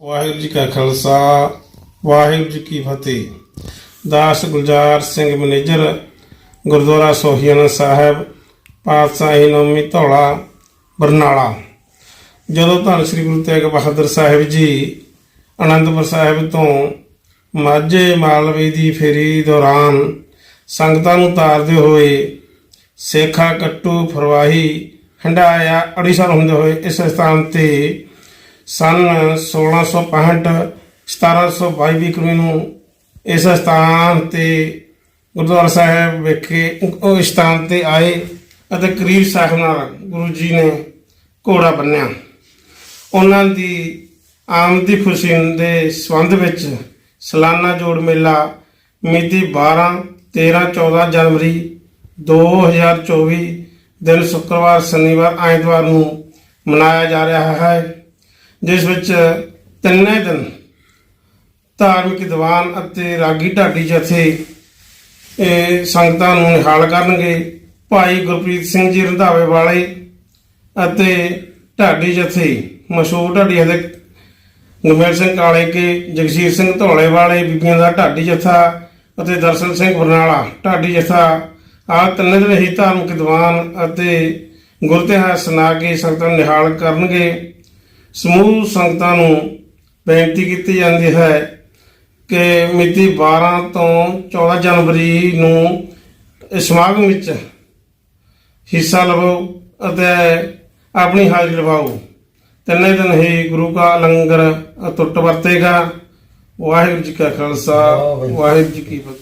ਵਾਹਿਗੁਰੂ ਜੀ ਕਾ ਖਾਲਸਾ, ਵਾਹਿਗੁਰੂ ਜੀ ਕੀ ਫਤਿਹ। ਦਾਸ ਗੁਲਜ਼ਾਰ ਸਿੰਘ ਮੈਨੇਜਰ, ਗੁਰਦੁਆਰਾ ਸੋਹੀਆਨਾ ਸਾਹਿਬ, ਪਾਤਸ਼ਾਹੀ ਨੌਮੀ ਧੌਲਾ, ਬਰਨਾਲਾ। ਜਦੋਂ ਧੰਨ ਸ੍ਰੀ ਗੁਰੂ ਤੇਗ ਬਹਾਦਰ ਸਾਹਿਬ ਜੀ ਅਨੰਦਪੁਰ ਸਾਹਿਬ ਤੋਂ ਮਾਝੇ ਮਾਲਵੇ ਦੀ ਫੇਰੀ ਦੌਰਾਨ ਸੰਗਤਾਂ ਨੂੰ ਤਾਰਦੇ ਹੋਏ ਸੇਖਾ ਕੱਟੂ ਫਰਵਾਹੀ ਹੰਡਾਇਆ ਅੜੀਸਰ ਹੁੰਦੇ ਹੋਏ ਇਸ ਸਥਾਨ ਤੇ ਸਨ 1665 1722 ਈਸਵੀ ਨੂੰ ਇਸ ਸਥਾਨ ਤੇ ਗੁਰਦੁਆਰਾ ਸਾਹਿਬ ਵਿਖੇ ਉਹ ਸਥਾਨ ਤੇ ਆਏ ਅਤੇ ਕਰੀਬ ਸਾਹਿਬ ਨਾਲ ਗੁਰੂ ਜੀ ਨੇ ਘੋੜਾ ਬੰਨਿਆ। ਉਹਨਾਂ ਦੀ ਆਮਦੀ ਖੁਸ਼ੀ ਦੇ ਸੰਬੰਧ ਵਿੱਚ ਸਾਲਾਨਾ ਜੋੜ ਮੇਲਾ ਮਿਤੀ 12 13 14 ਜਨਵਰੀ 2024 ਦਿਨ ਸ਼ੁੱਕਰਵਾਰ, ਸ਼ਨੀਵਾਰ, ਐਤਵਾਰ ਨੂੰ ਮਨਾਇਆ ਜਾ ਰਿਹਾ ਹੈ। ਜਿਸ ਵਿੱਚ ਤਿੰਨੇ ਦਿਨ ਧਾਰਮਿਕ ਦੀਵਾਨ ਅਤੇ ਰਾਗੀ ਢਾਡੀ ਜਥੇ ਸੰਗਤਾਂ ਨੂੰ ਨਿਹਾਲ ਕਰਨਗੇ। ਭਾਈ ਗੁਰਪ੍ਰੀਤ ਸਿੰਘ ਜੀ ਰੰਧਾਵੇ ਵਾਲੇ ਅਤੇ ਢਾਡੀ ਜਥੇ, ਮਸ਼ਹੂਰ ਢਾਡੀ ਅਤੇ ਗੁਰਮੇਲ ਸਿੰਘ ਕਾਲੇ ਕੇ, ਜਗਸੀਰ ਸਿੰਘ ਧੌਲੇ ਵਾਲੇ, ਬੀਬੀਆਂ ਦਾ ਢਾਡੀ ਜਥਾ ਅਤੇ ਦਰਸ਼ਨ ਸਿੰਘ ਬਰਨਾਲਾ। ਢਾਡੀ ਜਥਾ, ਆਹ ਤਿੰਨੇ ਦਿਨ ਹੀ ਧਾਰਮਿਕ ਦੀਵਾਨ ਅਤੇ ਗੁਰਤਿਹਾਸ ਸੁਣਾ ਕੇ ਸੰਗਤਾਂ ਨੂੰ ਨਿਹਾਲ ਕਰਨਗੇ। ਸਮੂਹ ਸੰਗਤਾਂ ਨੂੰ ਬੇਨਤੀ ਕੀਤੀ ਜਾਂਦੀ ਹੈ ਕਿ ਮਿਤੀ 12 ਤੋਂ 14 ਜਨਵਰੀ ਨੂੰ ਇਸ ਸਮਾਗਮ ਵਿੱਚ ਹਿੱਸਾ ਲਵੋ ਅਤੇ ਆਪਣੀ ਹਾਜ਼ਰੀ ਲਵਾਓ। ਤਿੰਨੇ ਦਿਨ ਹੀ ਗੁਰੂ ਕਾ ਲੰਗਰ ਅਤੁੱਟ ਵਰਤੇਗਾ। ਵਾਹਿਗੁਰੂ ਜੀ ਕਾ ਖਾਲਸਾ ਵਾਹਿਗੁਰੂ ਜੀ ਕੀ ਫਤਿਹ।